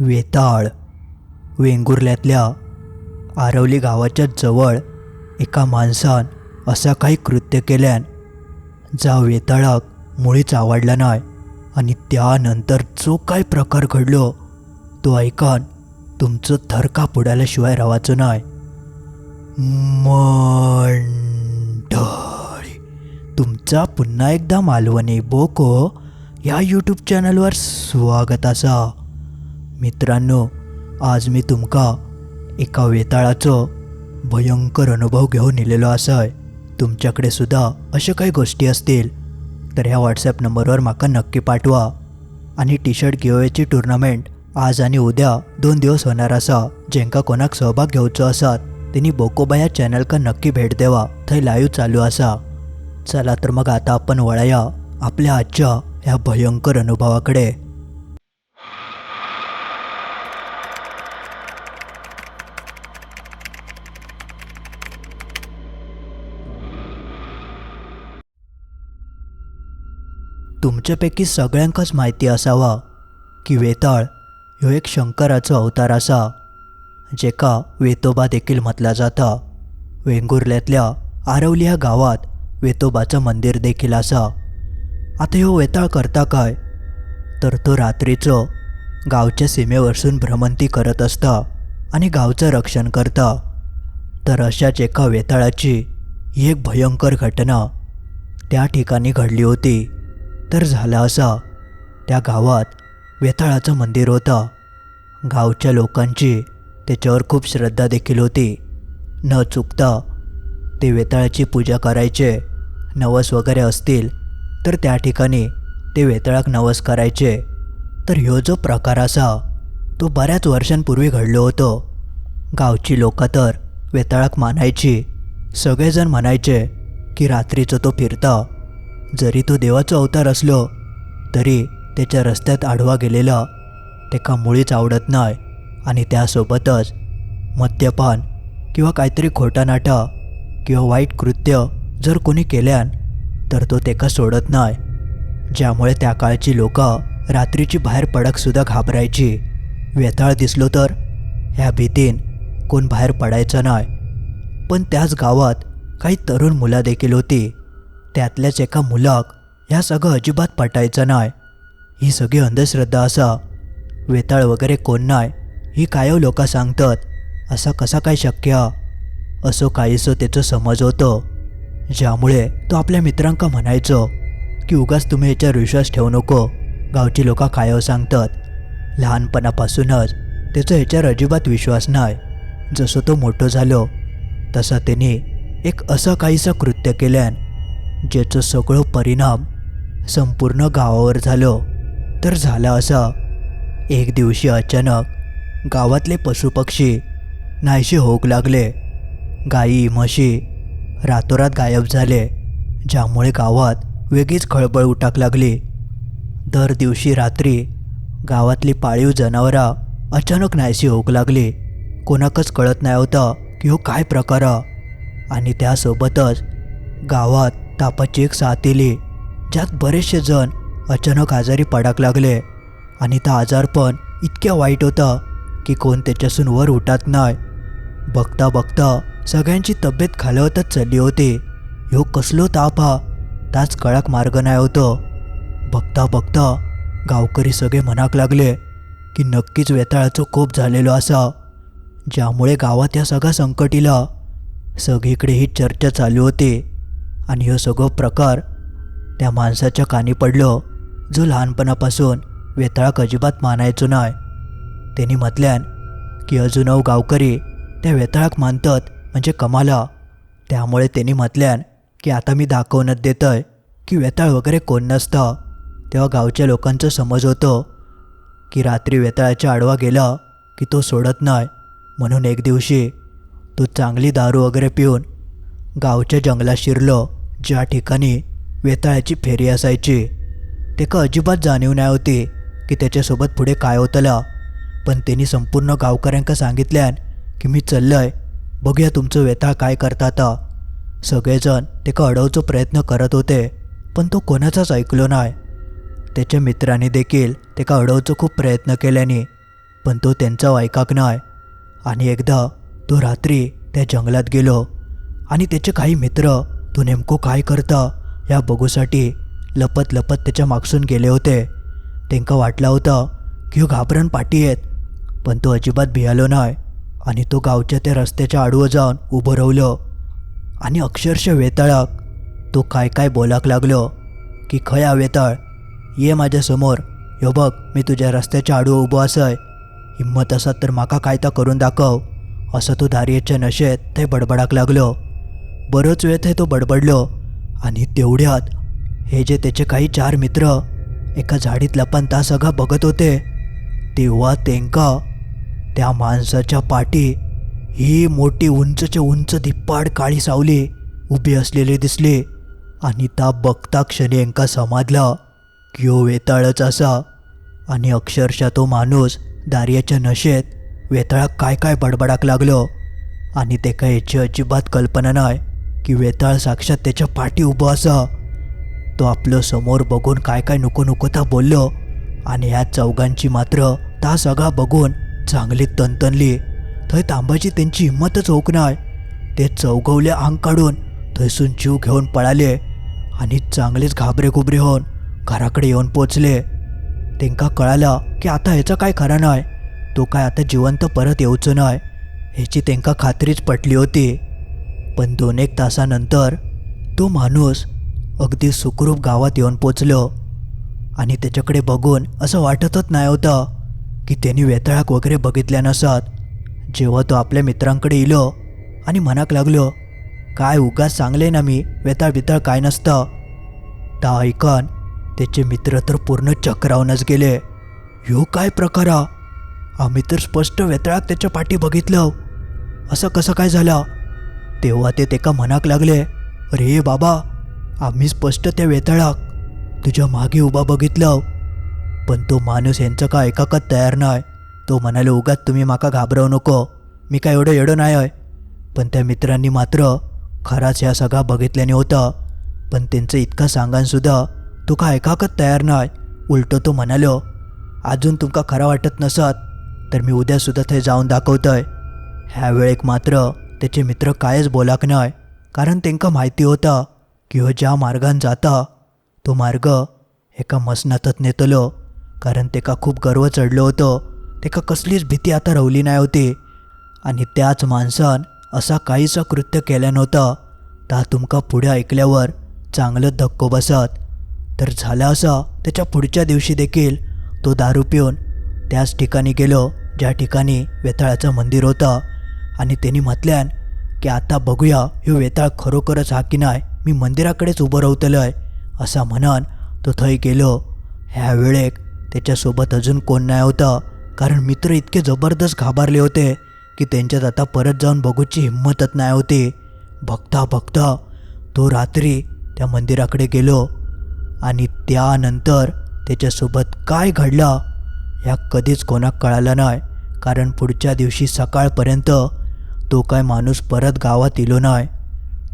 वेताळ वेंगुर्ल्यातल्या आरवली गावाच्या जवळ एका माणसान असा काही कृत्य केल्यान जा वेताळाक मुळीच आवडला नाही आणि त्यानंतर जो काय प्रकार घडलो तो ऐकान तुमचं थरका पुडाल्याशिवाय रावाचं नाही मंडळी तुमचा पुन्हा एकदा मालवणी बोको या यूट्यूब चॅनलवर स्वागत असा. मित्रांनो आज मी तुमका एका वेताळाचो भयंकर अनुभव घेऊन इलेलो आसाय. तुमच्याकडे सुद्धा अशा काही गोष्टी असतील तर ह्या व्हॉट्सॲप नंबरवर माका नक्की पाठवा. आणि टी शर्ट गिओएची टुर्नामेंट आज आणि उद्या दोन दिवस होणार असा जेंका कोणाक सहभाग घेवचो आसात त्यांनी बोकोबा या चॅनलका नक्की भेट देवा थंय लाईव्ह चालू असा. चला तर मग आता आपण वळया आपल्या आजच्या ह्या भयंकर अनुभवाकडे. तुमच्यापैकी सगळ्यांकच माहिती असावा की वेताळ ह्यो एक शंकराचो अवतार असा जेका वेतोबा देखील म्हटला जाता. वेंगुर्ल्यातल्या आरवली ह्या गावात वेतोबाचं मंदिर देखील असा. आता ह्यो वेताळ करता काय? तर तो रात्रीचो गावच्या सीमेवरसून भ्रमंती करत असता आणि गावचं रक्षण करता. तर अशाच एका वेताळाची ही एक भयंकर घटना त्या ठिकाणी घडली होती. तर झाला असा. त्या गावात वेताळाचं मंदिर होतं. गावच्या लोकांची त्याच्यावर खूप श्रद्धा देखील होती. न चुकता ते वेताळाची पूजा करायचे. नवस वगैरे असतील तर त्या ठिकाणी ते वेताळाक नवस करायचे. तर ह्यो जो प्रकार असा तो बऱ्याच वर्षांपूर्वी घडलो होतो. गावची लोकं तर वेताळाक मानायची. सगळेजण म्हणायचे की रात्रीचं तो फिरता. जरी तो देवाचा अवतार असलो तरी त्याच्या रस्त्यात आडवा गेलेला तेका मुळीच आवडत नाही. आणि त्यासोबतच मद्यपान किंवा काहीतरी खोटानाटा किंवा वाईट कृत्य जर कोणी केल्यान तर तो तेका सोडत नाही. ज्यामुळे त्या काळची लोकं रात्रीची बाहेर पडकसुद्धा घाबरायची. वेताळ दिसलो तर ह्या भीतीन कोण बाहेर पडायचं नाही. पण त्याच गावात काही तरुण मुलं देखील होती. त्यातल्याच एका मुलाक ह्या सगळं अजिबात पटायचं नाही ही सगळी अंधश्रद्धा असा. वेताळ वगैरे कोण नाही ही कायव लोक सांगतात असा कसा काय शक्य? असो काहीसं त्याचं समज होतं. ज्यामुळे तो आपल्या मित्रांका म्हणायचो की उगाच तुम्ही याच्यावर विश्वास ठेवू नको गावची लोक कायव सांगतात. लहानपणापासूनच त्याचा ह्याच्यावर अजिबात विश्वास नाही जसं तो मोठं झालो तसा त्याने एक असं काहीसं कृत्य केल्यान ज्याचं सगळं परिणाम संपूर्ण गावावर झालं. तर झालं असा. एक दिवशी अचानक गावातले पशुपक्षी नाहीसे होक लागले. गाई म्हशी रातोरात गायब झाले ज्यामुळे गावात वेगळीच खळबळ उटाक लागली. दर दिवशी रात्री गावातली पाळीव जनावरं अचानक नाहीशी होक लागली. कोणाकच कळत नाही होतं की हो काय प्रकार आणि त्यासोबतच गावात तापाची एक साथ येली ज्यात बरेचसे जण अचानक आजारी पडाक लागले. आणि त्या आजारपण इतक्या वाईट होता की कोण त्याच्यासून वर उठत नाही. बघता बघता सगळ्यांची तब्येत खालवतच चालली होती. ह्यो कसलो ताप हा? ताच कळाक मार्ग नाही होतो. बघता बघता गावकरी सगळे म्हणाक लागले की नक्कीच वेताळाचो कोप झालेलो असा. ज्यामुळे गावात या सगळ्या संकटीला सगळीकडे ही चर्चा चालू होती. आणि ह्यो सगळं प्रकार त्या माणसाच्या कानी पडलो जो लहानपणापासून वेताळाक अजिबात मानायचो नाही त्यांनी म्हटल्यान की अजूनव गावकरी त्या वेताळाक मानतात म्हणजे कमाला. त्यामुळे त्यांनी म्हटल्यान की आता मी दाखवण्यात देतोय की वेताळ वगैरे कोण नसतं. तेव्हा गावच्या लोकांचं समज होतं की रात्री वेताळाच्या आडवा गेला की तो सोडत नाही म्हणून एक दिवशी तो चांगली दारू वगैरे पिऊन गावच्या जंगलात शिरलो. ज्या ठिकाणी वेताळ्याची फेरी असायची तेका अजिबात जाणीव नाही होती की त्याच्यासोबत पुढे काय होतला. पण त्यांनी संपूर्ण गावकऱ्यांका सांगितल्यान की मी चाललंय बघूया तुमचं वेताळ काय करतात सगळेजण तेका अडवचो प्रयत्न करत होते पण तो कोणाचाच ऐकलो नाही. त्याच्या मित्रांनी देखील तेका अडवचो खूप प्रयत्न केल्याने पण तो त्यांचा ऐकाक नाही. आणि एकदा तो रात्री त्या जंगलात गेलो आणि त्याचे काही मित्र तो नेमको काय करता? या बघूसाठी लपत लपत त्याच्या मागसून गेले होते. त्यांका वाटला होता की ह्यो घाबरण पाठी आहेत पण तो अजिबात भियालो नाही आणि तो गावच्या त्या रस्त्याच्या आडवं जाऊन उभं राहिलं. आणि अक्षरशः वेताळाक तो काय काय बोलाक लागलो की खय वेताळ ये माझ्यासमोर ह्यो बघ मी तुझ्या रस्त्याच्या आडवं उभं असय. हिंमत असत तर माका काय तर करून दाखव. असं तो दारियेच्या नशेत ते बडबडाक लागलो. बरोच वेळ ते तो बडबडलो आणि तेवढ्यात हे जे त्याचे काही चार मित्र एका झाडीत लपनता सगळा बघत होते तेव्हा त्यांका त्या माणसाच्या पाठी ही मोठी उंचच्या उंच धिप्पाड काळी सावली उभी असलेली दिसली आणि ता बघता क्षणी एंका समाजला की वेताळच असा आणि अक्षरशः तो माणूस दार्याच्या नशेत वेताळाक काय काय बडबडाक लागलो आणि तेका याची अजिबात कल्पना नाही की वेताळ साक्षात त्याच्या पाठी उभं असा. तो आपलं समोर बघून काय काय नको नको ता बोललो. आणि ह्या चौघांची मात्र ता सगळा बघून चांगली तनतनली. थंय तांबाची त्यांची हिंमतच होक नाय. ते चौघवले अंग काढून थंयसून जीव घेऊन पळाले. आणि चांगलेच घाबरे घुबरे होऊन घराकडे येऊन पोचले. तेंका कळालं की आता ह्याचं काय खरं नाही तो काय आता जिवंत परत येऊचं नाही ह्याची तेंका खात्रीच पटली होती. पण दोन एक तासानंतर तो माणूस अगदी सुखरूप गावात येऊन पोचलो आणि त्याच्याकडे बघून असं वाटतच नाही होतं की त्यांनी वेताळाक वगैरे बघितल्या नसत. जेव्हा तो आपल्या मित्रांकडे इलो आणि मनाक लागलो काय उगाच सांगले ना मी वेताळ बिताळ काय नसतं. ता ऐकन त्याचे मित्र तर पूर्ण चक्रावूनच गेले. ह्यो काय प्रकार? हा? आम्ही तर स्पष्ट वेताळाक त्याच्या पाठी बघितलं. असं कसं काय झालं? तेव्हा ते तेका मनाक लागले अरे बाबा आम्ही स्पष्ट त्या वेताळाक तुझ्या मागे उभा बघितलं पण तो माणूस यांचं का ऐकाकच तयार नाही तो म्हणाले उगाच तुम्ही माका घाबरवू नको मी काय एवढं एवढं नाही आहे. पण त्या मित्रांनी मात्र खराच ह्या सगळा बघितल्याने होतं. पण त्यांचं इतकं सांगानसुद्धा तो का ऐकाकच तयार नाही उलटो तो म्हणालो अजून तुमका खरं वाटत नसत तर मी उद्यासुद्धा ते जाऊन दाखवतोय. ह्या वेळेक मात्र त्याचे मित्र कायच बोलाक नाय कारण तेंकां माहिती होता की हो ज्या मार्गान जाता तो मार्ग एका मसनातच नेतलो कारण तेका खूप गर्व चढलो होतो. तेका कसलीच भीती आता रवली नाही होती. आणि त्याच माणसान असा काहीसा कृत्य केल्या नव्हता. ता तुमका पुढे ऐकल्यावर चांगलं धक्को बसत. तर झालं असा त्याच्या पुढच्या दिवशी देखील तो दारू पिऊन त्याच ठिकाणी गेलो ज्या ठिकाणी वेताळाचं मंदिर होतं. आणि त्यांनी म्हटल्यान की आता बघूया ह्यो वेताळ खरोखरच हा की नाही? मी मंदिराकडेच उभं राहतलो आहे असा म्हणान तो थंय गेलो. ह्या वेळेक त्याच्यासोबत अजून कोण नाही होतं कारण मित्र इतके जबरदस्त घाबरले होते की त्यांच्यात आता परत जाऊन बघूची हिंमतच नाही होती. बघता बघता तो रात्री त्या मंदिराकडे गेलो आणि त्यानंतर त्याच्यासोबत काय घडलं ह्या कधीच कोणाक कळालं नाही कारण पुढच्या दिवशी सकाळपर्यंत तो काय माणूस परत गावात इलो नाही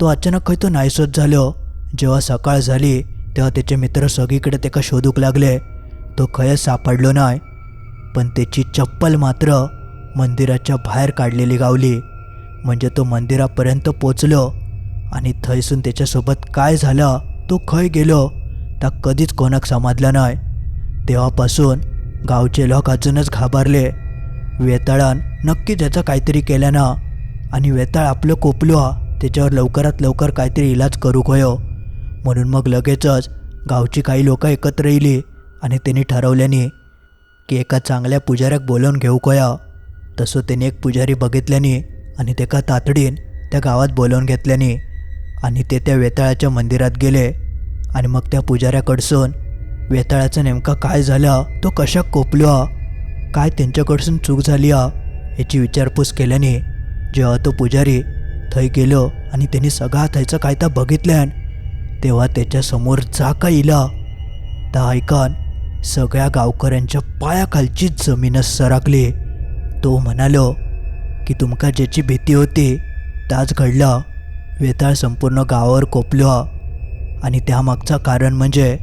तो अचानक खंय तो नाहीसोच झालो. जेव्हा सकाळ झाली तेव्हा त्याचे मित्र सगळीकडे त्याका शोधूक लागले. तो खयच सापडलो नाही पण त्याची चप्पल मात्र मंदिराच्या बाहेर काढलेली गावली. म्हणजे तो मंदिरापर्यंत पोचलो. आणि थंयसून त्याच्यासोबत काय झालं तो खय गेलो ता कधीच कोणाक समाजला नाही तेव्हापासून गावचे लोक अजूनच घाबरले. वेताळान नक्की त्याचं काहीतरी केलं ना. आणि वेताळ आपलं कोपलो हा त्याच्यावर लवकरात लवकर काहीतरी इलाज करू होयो म्हणून मग लगेचच गावची काही लोकं एकत्र येयली आणि त्यांनी ठरवल्याने की एका चांगल्या पुजाऱ्याक बोलावून घेऊ कया तसं त्याने एक पुजारी बघितल्याने आणि तेका तातडीन त्या गावात बोलावून घेतल्याने आणि ते त्या वेताळाच्या मंदिरात गेले. आणि मग त्या पुजाऱ्याकडसून वेताळाचं नेमका काय झालं? तो कशाक कोपलो हा काय त्यांच्याकडसून चूक झाली हा याची विचारपूस केल्याने जेव्हा तो पुजारी थंय गेलो आणि त्यांनी सगळा थंयचं काय तर बघितल्यान तेव्हा त्याच्यासमोर जाका इला. ता ऐकान सगळ्या गावकऱ्यांच्या पायाखालचीच जमीनच सरकली. तो म्हणालो की तुमका ज्याची भीती होती ताच घडला. वेताळ संपूर्ण गावावर कोपलो. हा. आणि त्यामागचं कारण म्हणजे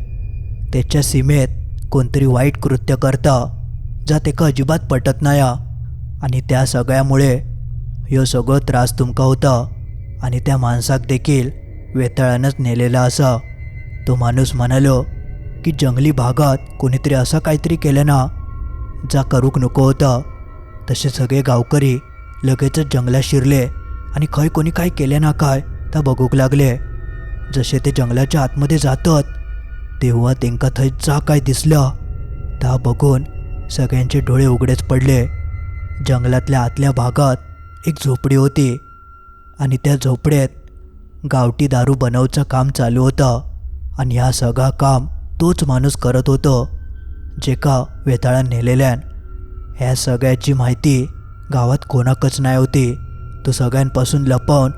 त्याच्या सीमेत कोणतरी वाईट कृत्य करता जा तेका अजिबात पटत नाही आणि त्या सगळ्यामुळे ह्यो सगळो त्रास तुमकां होता आणि त्या माणसाक देखील वेताळानंच नेलेला असा तो माणूस म्हणालो की जंगली भागात कोणीतरी असं काहीतरी केलं ना जा करूक नको होता. तसे सगळे गावकरी लगेचच जंगलात शिरले आणि खंय कोणी काय केले ना काय ता बघूक लागले. जसे ते जंगलाच्या आतमध्ये जातात तेव्हा त्यांका थंय जा काय दिसलं ता बघून सगळ्यांचे डोळे उघडेच पडले. जंगलातल्या आतल्या भागात एक झोपडी होती आणि त्या झोपड्यात गावठी दारू बनवचं काम चालू होतं आणि हा सगळा काम तोच माणूस करत होतो जे का वेताळा नेलेल्यान. ह्या सगळ्याची माहिती गावात कोणाकच नाही होती. तो सगळ्यांपासून लपवून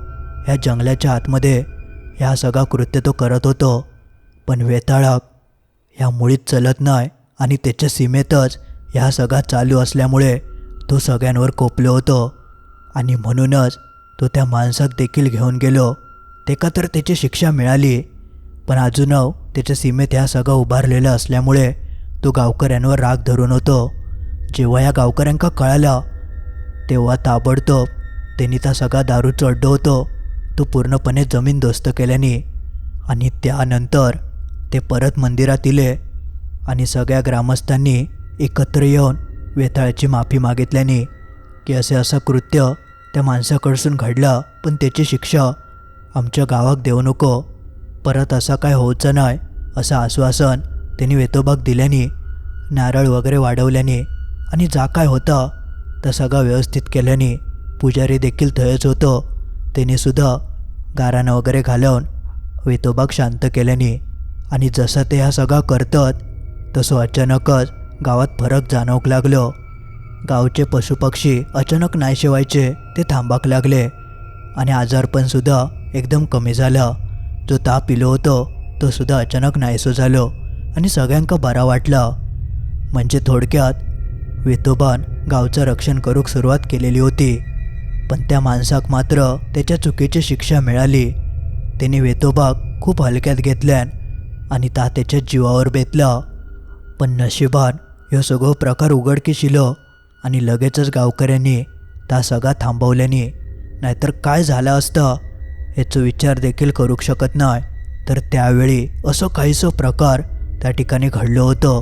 ह्या जंगलाच्या आतमध्ये ह्या सगळा कृत्य तो करत होतो. पण वेताळाक ह्या मुळीत चलत नाही आणि त्याच्या सीमेतच ह्या सगळा चालू असल्यामुळे तो सगळ्यांवर कोपलो होतो. आणि म्हणूनच तो त्या माणसात देखील घेऊन गेलो. तेका तर त्याची शिक्षा मिळाली पण अजून त्याच्या सीमेत ह्या सगळं उभारलेलं असल्यामुळे तो गावकऱ्यांवर राग धरून होतो. जेव्हा या गावकऱ्यांका कळालं तेव्हा ताबडतोब त्यांनी त्या सगळा दारू चढडो होतो. तो पूर्णपणे जमीन दोस्त केल्याने आणि त्यानंतर ते परत मंदिरात इले आणि सगळ्या ग्रामस्थांनी एकत्र येऊन वेताळाची माफी मागितल्याने की असे असं कृत्य त्या माणसाकडसून घडलं पण त्याची शिक्षा आमच्या गावाक देऊ नको परत असं काय होऊचं नाही असं आश्वासन त्यांनी वेतोबाग दिल्याने नारळ वगैरे वाढवल्याने आणि जा काय होतं तर सगळं व्यवस्थित केल्याने पुजारी देखील थयच होतो. त्याने सुद्धा गारानं वगैरे घालवून वेतोबाग शांत केल्याने आणि जसं ते ह्या सगळं करतात तसं अचानकच गावात फरक जाणवूक लागलो. गावचे पशुपक्षी अचानक नाहीसे व्हायचे ते थांबाक लागले. आणि आजारपणसुद्धा एकदम कमी झालं. जो ताप पिलो होतो तो सुद्धा अचानक नाहीसो झालो आणि सगळ्यांका बरा वाटला. म्हणजे थोडक्यात वेतोबान गावचं रक्षण करूक सुरुवात केलेली होती. पण त्या माणसाक मात्र त्याच्या चुकीची शिक्षा मिळाली. त्याने वेतोबाग खूप हलक्यात घेतल्यान आणि ता त्याच्या जीवावर बेतला. पण नशिबान ह्यो सगळो प्रकार उघडकीस आणि लगेचच गावकऱ्यांनी ता सगळा थांबवल्याने नाहीतर काय झालं असतं याचा विचार देखील करू शकत नाही. तर त्यावेळी असं काहीसं प्रकार त्या ठिकाणी घडलं होतं.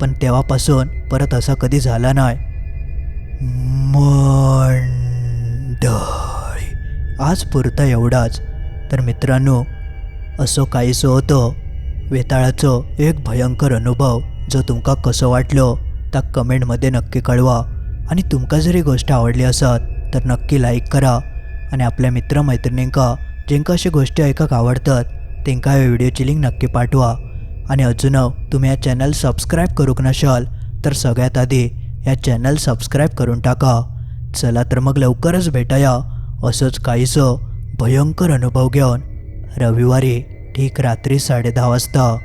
पण तेव्हापासून परत असा कधी झाला नाही. मंडळी आज पुरता एवढाच. तर मित्रांनो असं काहीसं होतं. वेताळाचं एक भयंकर अनुभव जो तुमका कसं वाटलं? त्या कमेंटमध्ये नक्की कळवा. आणि तुमका जर ही गोष्ट आवडली असत तर नक्की लाईक करा. आणि आपल्या मित्रमैत्रिणींका जेंका अशी गोष्टी ऐकाक आवडतात तेंका या व्हिडिओची लिंक नक्की पाठवा. आणि अजून तुम्ही या चॅनल सबस्क्राईब करूक नशाल तर सगळ्यात आधी या चॅनल सबस्क्राईब करून टाका. चला तर मग लवकरच भेटाया. असंच काहीसं भयंकर अनुभव घेऊन. रविवारी ठीक रात्री साडेदहा वाजता.